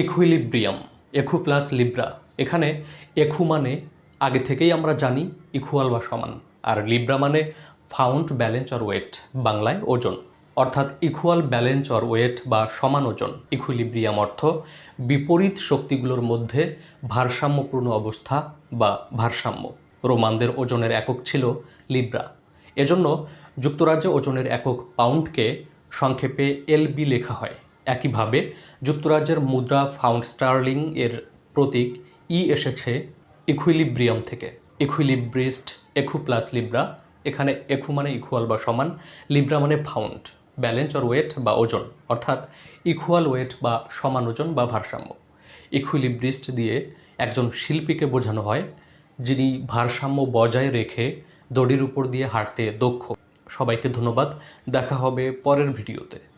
Equilibrium এখু plus Libra এখানে এখু মানে আগে থেকেই আমরা জানি ইকুয়াল বা সমান। আর লিব্রা মানে ফাউন্ড ব্যালেন্স অর ওয়েট বাংলায় ওজন। অর্থাৎ ইকুয়াল ব্যালেন্স অর ওয়েট বা সমান ওজন। ইকুইলিব্রিয়াম অর্থ বিপরীত শক্তিগুলোর মধ্যে ভারসাম্যপূর্ণ অবস্থা বা ভারসাম্য। রোমানদের ওজনের একক ছিল লিব্রা এজন্য যুক্তরাজ্যে ওজনের একক পাউন্ডকে সংক্ষেপে এলবি লেখা হয়। একইভাবে যুক্তরাজ্যের মুদ্রা ফাউন্ড স্টার্লিং এর প্রতীক ই এসেছে ইকুইলিব্রিয়াম থেকে। ইকুইলিব্রিস্ট এখু প্লাস লিব্রা এখানে এখু মানে ইকুয়াল বা সমান লিব্রা মানে ফাউন্ড ব্যালেন্স অর ওয়েট বা ওজন, অর্থাৎ ইকুয়াল ওয়েট বা সমান ওজন বা ভারসাম্য। ইকুইলিব্রিস্ট দিয়ে একজন শিল্পীকে বোঝানো হয়, যিনি ভারসাম্য বজায় রেখে দড়ির উপর দিয়ে হাঁটতে দক্ষ। সবাইকে ধন্যবাদ, দেখা হবে পরের ভিডিওতে।